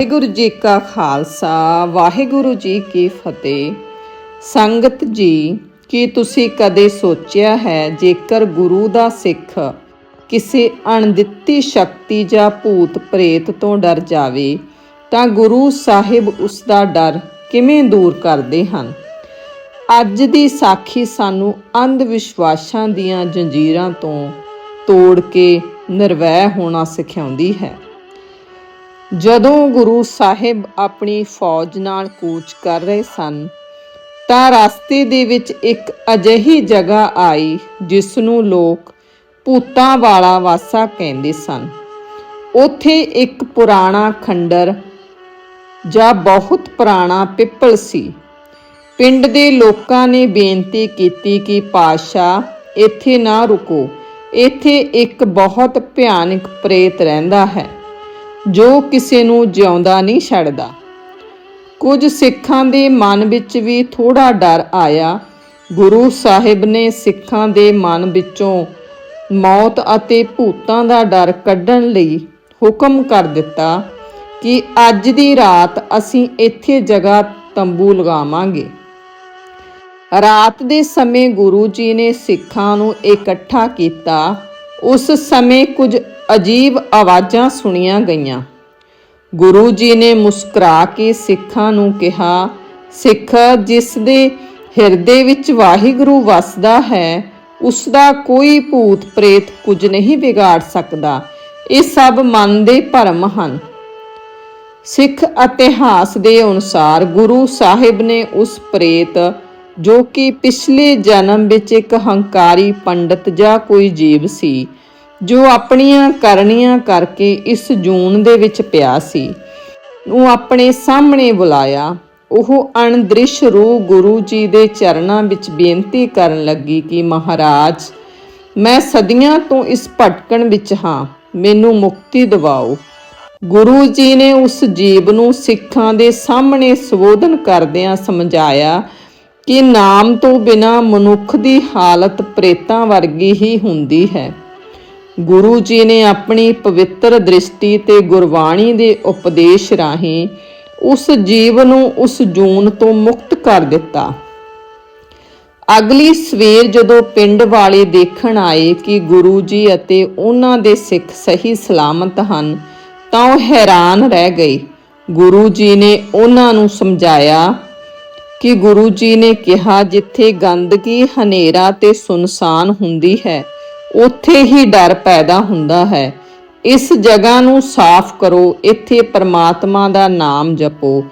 ਵਾਹਿਗੁਰੂ ਜੀ ਕਾ ਖਾਲਸਾ, ਵਾਹਿਗੁਰੂ ਜੀ ਕੀ ਫਤਿਹ। ਸੰਗਤ ਜੀ, ਕੀ ਤੁਸੀਂ ਕਦੇ ਸੋਚਿਆ ਹੈ ਜੇਕਰ ਗੁਰੂ ਦਾ ਸਿੱਖ ਕਿਸੇ ਅਣਦਿੱਤੀ ਸ਼ਕਤੀ ਜਾਂ ਭੂਤ ਪ੍ਰੇਤ ਤੋਂ ਡਰ ਜਾਵੇ, ਤਾਂ ਗੁਰੂ ਸਾਹਿਬ ਉਸ ਦਾ ਡਰ ਕਿਵੇਂ ਦੂਰ ਕਰਦੇ ਹਨ? ਅੱਜ ਦੀ ਸਾਖੀ ਸਾਨੂੰ ਅੰਧ ਵਿਸ਼ਵਾਸਾਂ ਦੀਆਂ ਜੰਜੀਰਾਂ ਤੋਂ ਤੋੜ ਕੇ ਨਿਰਵੈਰ ਹੋਣਾ ਸਿਖਾਉਂਦੀ ਹੈ। ਜਦੋਂ ਗੁਰੂ ਸਾਹਿਬ ਆਪਣੀ ਫੌਜ ਨਾਲ ਕੂਚ ਕਰ ਰਹੇ ਸਨ, ਤਾਂ ਰਸਤੇ ਦੇ ਵਿੱਚ ਇੱਕ ਅਜਿਹੀ ਜਗ੍ਹਾ ਆਈ ਜਿਸ ਨੂੰ ਲੋਕ ਭੂਤਾਂ ਵਾਲਾ ਵਾਸਾ ਕਹਿੰਦੇ ਸਨ। ਉੱਥੇ ਇੱਕ ਪੁਰਾਣਾ ਖੰਡਰ ਜਾਂ ਬਹੁਤ ਪੁਰਾਣਾ ਪਿੱਪਲ ਸੀ। ਪਿੰਡ ਦੇ ਲੋਕਾਂ ਨੇ ਬੇਨਤੀ ਕੀਤੀ ਕਿ ਪਾਸ਼ਾ ਇੱਥੇ ਨਾ ਰੁਕੋ। ਇੱਥੇ ਇੱਕ ਬਹੁਤ ਭਿਆਨਕ ਪ੍ਰੇਤ ਰਹਿੰਦਾ ਹੈ। ਜੋ ਕਿਸੇ ਨੂੰ ਜਿਉਂਦਾ ਨਹੀਂ ਛੱਡਦਾ। ਕੁਝ ਸਿੱਖਾਂ ਦੇ ਮਨ ਵਿੱਚ ਵੀ ਥੋੜਾ ਡਰ ਆਇਆ। ਗੁਰੂ ਸਾਹਿਬ ਨੇ ਸਿੱਖਾਂ ਦੇ ਮਨ ਵਿੱਚੋਂ ਮੌਤ ਅਤੇ ਭੂਤਾਂ ਦਾ ਡਰ ਕੱਢਣ ਲਈ ਹੁਕਮ ਕਰ ਦਿੱਤਾ ਕਿ ਅੱਜ ਦੀ ਰਾਤ ਅਸੀਂ ਇੱਥੇ ਜਗ੍ਹਾ ਤੰਬੂ ਲਗਾਵਾਂਗੇ। ਰਾਤ ਦੇ ਸਮੇਂ ਗੁਰੂ ਜੀ ਨੇ ਸਿੱਖਾਂ ਨੂੰ ਇਕੱਠਾ ਕੀਤਾ। ਉਸ ਸਮੇਂ ਕੁਝ ਅਜੀਬ ਆਵਾਜ਼ਾਂ ਸੁਣੀਆਂ ਗਈਆਂ। ਗੁਰੂ ਜੀ ਨੇ ਮੁਸਕਰਾ ਕੇ ਸਿੱਖਾਂ ਨੂੰ ਕਿਹਾ, ਸਿੱਖ, ਜਿਸ ਦੇ ਹਿਰਦੇ ਵਿੱਚ ਵਾਹਿਗੁਰੂ ਵਸਦਾ ਹੈ, ਉਸ ਦਾ ਕੋਈ ਭੂਤ ਪ੍ਰੇਤ ਕੁਝ ਨਹੀਂ ਵਿਗਾੜ ਸਕਦਾ। ਇਹ ਸਭ ਮਨ ਦੇ ਭਰਮ ਹਨ। ਸਿੱਖ ਇਤਿਹਾਸ ਦੇ ਅਨੁਸਾਰ ਗੁਰੂ ਸਾਹਿਬ ਨੇ ਉਸ ਪ੍ਰੇਤ, ਜੋ ਕਿ ਪਿਛਲੇ ਜਨਮ ਵਿੱਚ ਇੱਕ ਹੰਕਾਰੀ ਪੰਡਤ ਜਾਂ ਕੋਈ ਜੀਵ ਸੀ ਜੋ ਆਪਣੀਆਂ ਕਰਨੀਆਂ ਕਰਕੇ ਇਸ ਜੂਨ ਦੇ ਵਿੱਚ ਪਿਆ ਸੀ, ਨੂੰ ਆਪਣੇ ਸਾਹਮਣੇ ਬੁਲਾਇਆ। ਉਹ ਅਣਦ੍ਰਿਸ਼ ਰੂਹ ਗੁਰੂ ਜੀ ਦੇ ਚਰਨਾਂ ਵਿੱਚ ਬੇਨਤੀ ਕਰਨ ਲੱਗੀ ਕਿ, ਮਹਾਰਾਜ, ਮੈਂ ਸਦੀਆਂ ਤੋਂ ਇਸ ਭਟਕਣ ਵਿੱਚ ਹਾਂ। ਮੈਨੂੰ ਮੁਕਤੀ ਦਿਵਾਓ। ਗੁਰੂ ਜੀ ਨੇ ਉਸ ਜੀਵ ਨੂੰ ਸਿੱਖਾਂ ਦੇ ਸਾਹਮਣੇ ਸੰਬੋਧਨ ਕਰਦਿਆਂ ਸਮਝਾਇਆ ਕਿ ਨਾਮ ਤੋਂ ਬਿਨਾ ਮਨੁੱਖ ਦੀ ਹਾਲਤ ਪ੍ਰੇਤਾਂ ਵਰਗੀ ਹੀ ਹੁੰਦੀ ਹੈ। ਗੁਰੂ ਜੀ ਨੇ ਆਪਣੀ ਪਵਿੱਤਰ ਦ੍ਰਿਸ਼ਟੀ ਤੇ ਗੁਰਬਾਣੀ ਦੇ ਉਪਦੇਸ਼ ਰਾਹੀਂ ਉਸ ਜੀਵ ਨੂੰ ਉਸ ਜੂਨ ਤੋਂ ਮੁਕਤ ਕਰ ਦਿੱਤਾ। ਅਗਲੀ ਸਵੇਰ ਜਦੋਂ ਪਿੰਡ ਵਾਲੇ ਦੇਖਣ ਆਏ ਕਿ ਗੁਰੂ ਜੀ ਅਤੇ ਉਹਨਾਂ ਦੇ ਸਿੱਖ ਸਹੀ ਸਲਾਮਤ ਹਨ, ਤਾਂ ਉਹ ਹੈਰਾਨ ਰਹਿ ਗਏ। ਗੁਰੂ ਜੀ ਨੇ ਉਹਨਾਂ ਨੂੰ ਸਮਝਾਇਆ ਕਿ ਗੁਰੂ ਜੀ ਨੇ ਕਿਹਾ, ਜਿੱਥੇ ਗੰਦਗੀ, ਹਨੇਰਾ ਤੇ ਸੁਨਸਾਨ ਹੁੰਦੀ ਹੈ ਉੱਥੇ ਹੀ ਡਰ ਪੈਦਾ ਹੁੰਦਾ ਹੈ। ਇਸ ਜਗ੍ਹਾ ਨੂੰ ਸਾਫ਼ ਕਰੋ। ਇੱਥੇ ਪਰਮਾਤਮਾ ਦਾ ਨਾਮ ਜਪੋ।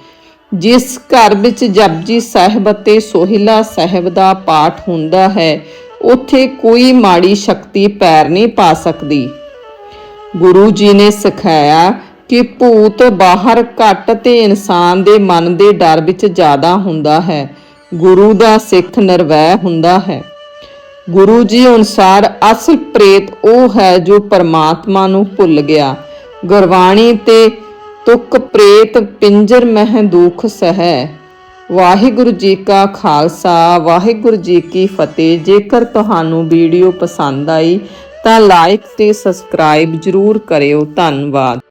ਜਿਸ ਘਰ ਵਿੱਚ ਜਪਜੀ ਸਾਹਿਬ ਅਤੇ ਸੋਹਿਲਾ ਸਾਹਿਬ ਦਾ ਪਾਠ ਹੁੰਦਾ ਹੈ, ਉੱਥੇ ਕੋਈ ਮਾੜੀ ਸ਼ਕਤੀ ਪੈਰ ਨਹੀਂ ਪਾ ਸਕਦੀ। ਗੁਰੂ ਜੀ ਨੇ ਸਿਖਾਇਆ ਕਿ ਭੂਤ ਬਾਹਰ ਘੱਟ ਤੇ ਇਨਸਾਨ ਦੇ ਮਨ ਦੇ ਡਰ ਵਿੱਚ ਜ਼ਿਆਦਾ ਹੁੰਦਾ ਹੈ। ਗੁਰੂ ਦਾ ਸਿੱਖ ਨਿਰਵੈ ਹੁੰਦਾ ਹੈ। ਗੁਰੂ ਜੀ ਅਨੁਸਾਰ ਅਸਲ ਪ੍ਰੇਤ ਉਹ ਹੈ ਜੋ ਪਰਮਾਤਮਾ ਨੂੰ ਭੁੱਲ ਗਿਆ। ਗੁਰਬਾਣੀ ਤੇ ਤੁਕ ਪ੍ਰੇਤ ਪਿੰਜਰ ਮਹਿ ਦੁਖ ਸਹਿ। ਵਾਹਿਗੁਰੂ ਜੀ ਕਾ ਖਾਲਸਾ, ਵਾਹਿਗੁਰੂ ਜੀ ਕੀ ਫਤਿਹ। ਜੇਕਰ ਤੁਹਾਨੂੰ ਵੀਡੀਓ ਪਸੰਦ ਆਈ ਤਾਂ ਲਾਈਕ ਤੇ ਸਬਸਕ੍ਰਾਈਬ ਜਰੂਰ ਕਰਿਓ। ਧੰਨਵਾਦ।